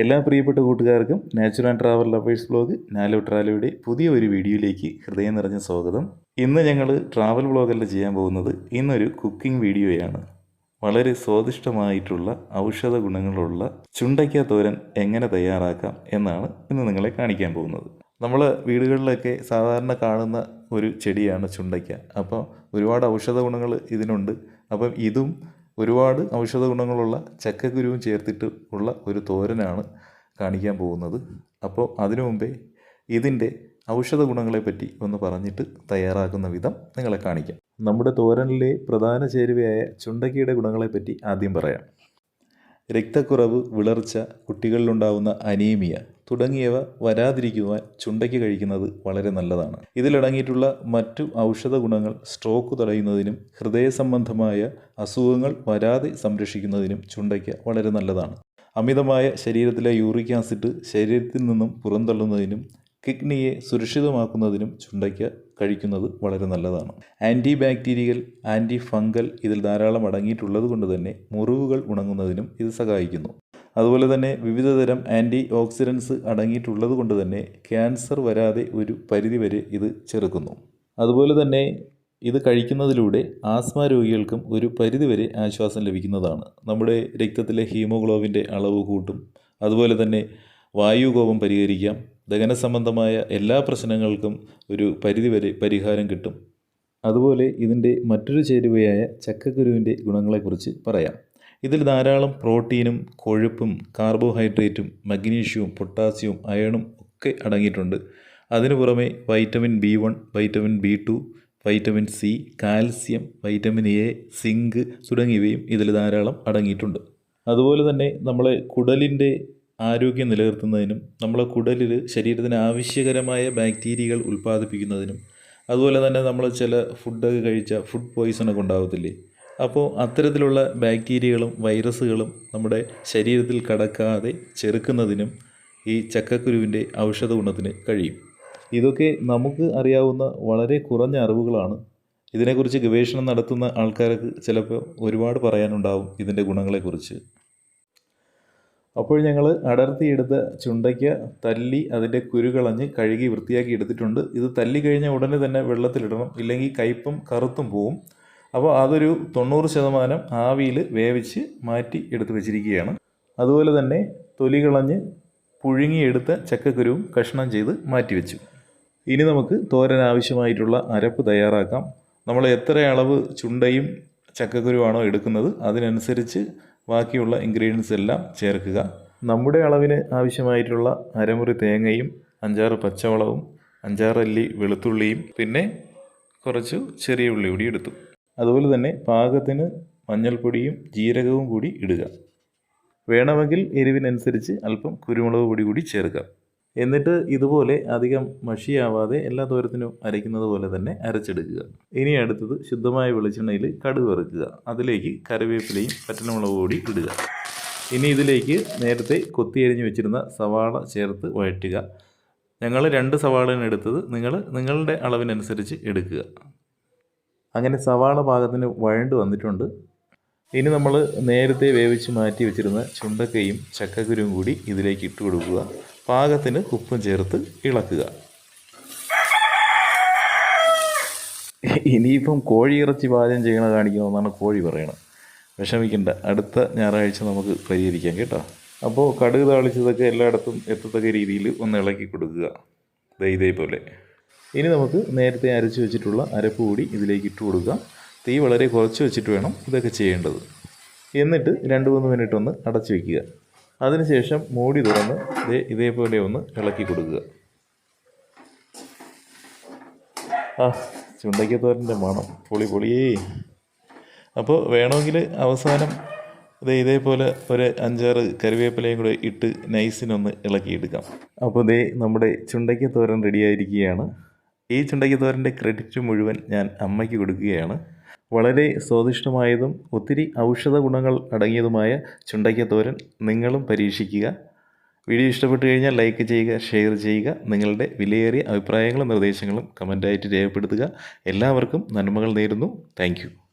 എല്ലാ പ്രിയപ്പെട്ട കൂട്ടുകാർക്കും natural and travel lovers blog നാലോ ട്രാവലയുടെ പുതിയ ഒരു വീഡിയോയിലേക്ക് ഹൃദയം നിറഞ്ഞ സ്വാഗതം. ഇന്ന് ഞങ്ങൾ ട്രാവൽ ബ്ലോഗല്ല ചെയ്യാൻ പോകുന്നത് ഇന്നൊരു കുക്കിംഗ് വീഡിയോയാണ്. വളരെ സ്വാദിഷ്ടമായിട്ടുള്ള ഔഷധ ഗുണങ്ങളുള്ള ചുണ്ടയ്ക്ക തോരൻ എങ്ങനെ തയ്യാറാക്കാം എന്നാണ് ഇന്ന് നിങ്ങളെ കാണിക്കാൻ പോകുന്നത്. നമ്മൾ വീടുകളിലൊക്കെ സാധാരണ കാണുന്ന ഒരു ചെടിയാണ് ചുണ്ടയ്ക്ക. അപ്പോൾ ഒരുപാട് ഔഷധ ഗുണങ്ങൾ ഇതിനുണ്ട്. അപ്പം ഇതും ഒരുപാട് ഔഷധ ഗുണങ്ങളുള്ള ചക്കക്കുരുവും ചേർത്തിട്ട് ഉള്ള ഒരു തോരനാണ് കാണിക്കാൻ പോകുന്നത്. അപ്പോൾ അതിനു മുമ്പേ ഇതിന്റെ ഔഷധ ഗുണങ്ങളെപ്പറ്റി ഒന്ന് പറഞ്ഞിട്ട് തയ്യാറാക്കുന്ന വിധം നിങ്ങളെ കാണിക്കാം. നമ്മുടെ തോരനിലെ പ്രധാന ചേരുവയായ ചുണ്ടക്കിയുടെ ഗുണങ്ങളെപ്പറ്റി ആദ്യം പറയാം. രക്തക്കുറവ് വിളർച്ച കുട്ടികളിലുണ്ടാവുന്ന അനീമിയ തുടങ്ങിയവ വരാതിരിക്കുവാൻ ചുണ്ടയ്ക്ക് കഴിക്കുന്നത് വളരെ നല്ലതാണ്. ഇതിലടങ്ങിയിട്ടുള്ള മറ്റു ഔഷധ ഗുണങ്ങൾ സ്ട്രോക്ക് തടയുന്നതിനും ഹൃദയ സംബന്ധമായ അസുഖങ്ങൾ വരാതെ സംരക്ഷിക്കുന്നതിനും ചുണ്ടയ്ക്ക വളരെ നല്ലതാണ്. അമിതമായ ശരീരത്തിലെ യൂറിക് ആസിഡ് ശരീരത്തിൽ നിന്നും പുറന്തള്ളുന്നതിനും കിഡ്നിയെ സുരക്ഷിതമാക്കുന്നതിനും ചുണ്ടയ്ക്ക കഴിക്കുന്നത് വളരെ നല്ലതാണ്. ആന്റി ബാക്ടീരിയൽ ആന്റി ഫംഗൽ ഇതിൽ ധാരാളം അടങ്ങിയിട്ടുള്ളത് കൊണ്ട് തന്നെ മുറിവുകൾ ഉണങ്ങുന്നതിനും ഇത് സഹായിക്കുന്നു. അതുപോലെ തന്നെ വിവിധതരം ആന്റി ഓക്സിഡൻസ് അടങ്ങിയിട്ടുള്ളത് കൊണ്ട് തന്നെ ക്യാൻസർ വരാതെ ഒരു പരിധിവരെ ഇത് ചെറുക്കുന്നു. അതുപോലെ തന്നെ ഇത് കഴിക്കുന്നതിലൂടെ ആസ്മ രോഗികൾക്കും ഒരു പരിധിവരെ ആശ്വാസം ലഭിക്കുന്നതാണ്. നമ്മുടെ രക്തത്തിലെ ഹീമോഗ്ലോബിന്റെ അളവ് കൂട്ടും. അതുപോലെ തന്നെ വായുകോപം പരിഹരിക്കാം. ദഹന സംബന്ധമായ എല്ലാ പ്രശ്നങ്ങൾക്കും ഒരു പരിധിവരെ പരിഹാരം കിട്ടും. അതുപോലെ ഇതിന്റെ മറ്റൊരു ചേരുവയായ ചക്കക്കുരുവിന്റെ ഗുണങ്ങളെക്കുറിച്ച് പറയാം. ഇതിൽ ധാരാളം പ്രോട്ടീനും കൊഴുപ്പും കാർബോഹൈഡ്രേറ്റും മഗ്നീഷ്യവും പൊട്ടാസ്യവും അയണും ഒക്കെ അടങ്ങിയിട്ടുണ്ട്. അതിനു പുറമെ vitamin B one vitamin B two vitamin C calcium vitamin A zinc തുടങ്ങിയവയും ഇതിൽ ധാരാളം അടങ്ങിയിട്ടുണ്ട്. അതുപോലെ തന്നെ നമ്മളെ കുടലിന്റെ ആരോഗ്യം നിലനിർത്തുന്നതിനും നമ്മളെ കുടലിൽ ശരീരത്തിന് ആവശ്യകരമായ ബാക്ടീരിയകൾ ഉൽപ്പാദിപ്പിക്കുന്നതിനും അതുപോലെ തന്നെ നമ്മൾ ചില ഫുഡൊക്കെ കഴിച്ച ഫുഡ് പോയിസണൊക്കെ ഉണ്ടാകത്തില്ലേ അപ്പോൾ അത്തരത്തിലുള്ള ബാക്ടീരിയകളും വൈറസുകളും നമ്മുടെ ശരീരത്തിൽ കടക്കാതെ ചെറുക്കുന്നതിനും ഈ ചക്കക്കുരുവിന്റെ ഔഷധ ഗുണത്തിന് കഴിയും. ഇതൊക്കെ നമുക്ക് അറിയാവുന്ന വളരെ കുറഞ്ഞ അറിവുകളാണ്. ഇതിനെക്കുറിച്ച് ഗവേഷണം നടത്തുന്ന ആൾക്കാർക്ക് ചിലപ്പോൾ ഒരുപാട് പറയാനുണ്ടാവും ഇതിന്റെ ഗുണങ്ങളെക്കുറിച്ച്. അപ്പോൾ ഞങ്ങൾ അടർത്തിയെടുത്ത ചുണ്ടയ്ക്ക തല്ലി അതിന്റെ കുരു കളഞ്ഞ് കഴുകി വൃത്തിയാക്കി എടുത്തിട്ടുണ്ട്. ഇത് തല്ലി കഴിഞ്ഞ ഉടനെ തന്നെ വെള്ളത്തിലിടണം. ഇല്ലെങ്കിൽ കയ്പും കറുത്തും പോവും. അപ്പോൾ അതൊരു തൊണ്ണൂറ് ശതമാനം ആവിയിൽ വേവിച്ച് മാറ്റി എടുത്ത് വെച്ചിരിക്കുകയാണ്. അതുപോലെ തന്നെ തൊലി കളഞ്ഞ് പുഴുങ്ങിയെടുത്ത ചക്കക്കുരുവും കഷ്ണം ചെയ്ത് മാറ്റി വെച്ചു. ഇനി നമുക്ക് തോരൻ ആവശ്യമായിട്ടുള്ള അരപ്പ് തയ്യാറാക്കാം. നമ്മൾ എത്ര അളവ് ചുണ്ടയും ചക്കക്കുരുവാണോ എടുക്കുന്നത് അതിനനുസരിച്ച് ബാക്കിയുള്ള ഇൻഗ്രീഡിയൻസ് എല്ലാം ചേർക്കുക. നമ്മുടെ അളവിന് ആവശ്യമായിട്ടുള്ള അരമുറി തേങ്ങയും അഞ്ചാറ് പച്ചവളവും അഞ്ചാറല്ലി വെളുത്തുള്ളിയും പിന്നെ കുറച്ച് ചെറിയ ഉള്ളി കൂടി എടുത്തു. അതുപോലെ തന്നെ പാകത്തിന് മഞ്ഞൾപ്പൊടിയും ജീരകവും കൂടി ഇടുക. വേണമെങ്കിൽ എരിവിനനുസരിച്ച് അല്പം കുരുമുളക് പൊടി കൂടി ചേർക്കാം എന്നിട്ട് ഇതുപോലെ അധികം മഷിയാവാതെ എല്ലാ തോരത്തിനും അരയ്ക്കുന്നത് പോലെ തന്നെ അരച്ചെടുക്കുക. ഇനി അടുത്തത് ശുദ്ധമായ വെളിച്ചെണ്ണയിൽ കടുക് വറുക്കുക. അതിലേക്ക് കറിവേപ്പിലയും പറ്റനമുളക് കൂടി ഇടുക. ഇനി ഇതിലേക്ക് നേരത്തെ കൊത്തിയരിഞ്ഞ് വെച്ചിരുന്ന സവാള ചേർത്ത് വഴറ്റുക. ഞങ്ങൾ രണ്ട് സവാളയാണ് എടുത്തത്. നിങ്ങൾ നിങ്ങളുടെ അളവിനനുസരിച്ച് എടുക്കുക. അങ്ങനെ സവാള പാകത്തിന് വഴണ്ട് വന്നിട്ടുണ്ട്. ഇനി നമ്മൾ നേരത്തെ വേവിച്ച് മാറ്റി വെച്ചിരുന്ന ചുണ്ടക്കയും ചക്കക്കുരും കൂടി ഇതിലേക്ക് ഇട്ട് കൊടുക്കുക. പാകത്തിന് ഉപ്പും ചേർത്ത് ഇളക്കുക. ഇനിയിപ്പം കോഴിയിറച്ചി പാചകം ചെയ്യണ കാണിക്കണമെന്നാണ് കോഴി പറയണത്. വിഷമിക്കണ്ട അടുത്ത ഞായറാഴ്ച നമുക്ക് പരിഹരിക്കാം കേട്ടോ. അപ്പോൾ കടുക് താളിച്ചതൊക്കെ എല്ലായിടത്തും എത്തത്തക്ക രീതിയിൽ ഒന്ന് ഇളക്കി കൊടുക്കുക. ദൈതേ ഇതേപോലെ. ഇനി നമുക്ക് നേരത്തെ അരച്ച് വെച്ചിട്ടുള്ള അരപ്പ് കൂടി ഇതിലേക്ക് ഇട്ട് കൊടുക്കുക. തീ വളരെ കുറച്ച് വെച്ചിട്ട് വേണം ഇതൊക്കെ ചെയ്യേണ്ടത്. എന്നിട്ട് രണ്ട് മൂന്ന് മിനിറ്റ് ഒന്ന് അടച്ചു വയ്ക്കുക അതിനുശേഷം മൂടി തുറന്ന് ഇതേ ഇതേപോലെ ഒന്ന് ഇളക്കി കൊടുക്കുക. ആ ചുണ്ടയ്ക്കത്തോരന്റെ മണം. പൊളി പൊളിയേ അപ്പോൾ വേണമെങ്കിൽ അവസാനം ദേ ഇതേപോലെ ഒരു അഞ്ചാറ് കറിവേപ്പിലയും കൂടെ ഇട്ട് നൈസിനൊന്ന് ഇളക്കിയെടുക്കാം. അപ്പോൾ ദേ നമ്മുടെ ചുണ്ടയ്ക്കത്തോരൻ റെഡിയായിരിക്കുകയാണ് ഈ ചുണ്ടയ്ക്കത്തോരന്റെ ക്രെഡിറ്റ് മുഴുവൻ ഞാൻ അമ്മയ്ക്ക് കൊടുക്കുകയാണ്. വളരെ സ്വാദിഷ്ടമായതും ഒത്തിരി ഔഷധ ഗുണങ്ങൾ അടങ്ങിയതുമായ ചുണ്ടയ്ക്കത്തോരൻ നിങ്ങളും പരീക്ഷിക്കുക. വീഡിയോ ഇഷ്ടപ്പെട്ടു കഴിഞ്ഞാൽ ലൈക്ക് ചെയ്യുക ഷെയർ ചെയ്യുക. നിങ്ങളുടെ വിലയേറിയ അഭിപ്രായങ്ങളും നിർദ്ദേശങ്ങളും കമന്റായിട്ട് രേഖപ്പെടുത്തുക. എല്ലാവർക്കും നന്മകൾ നേരുന്നു. താങ്ക്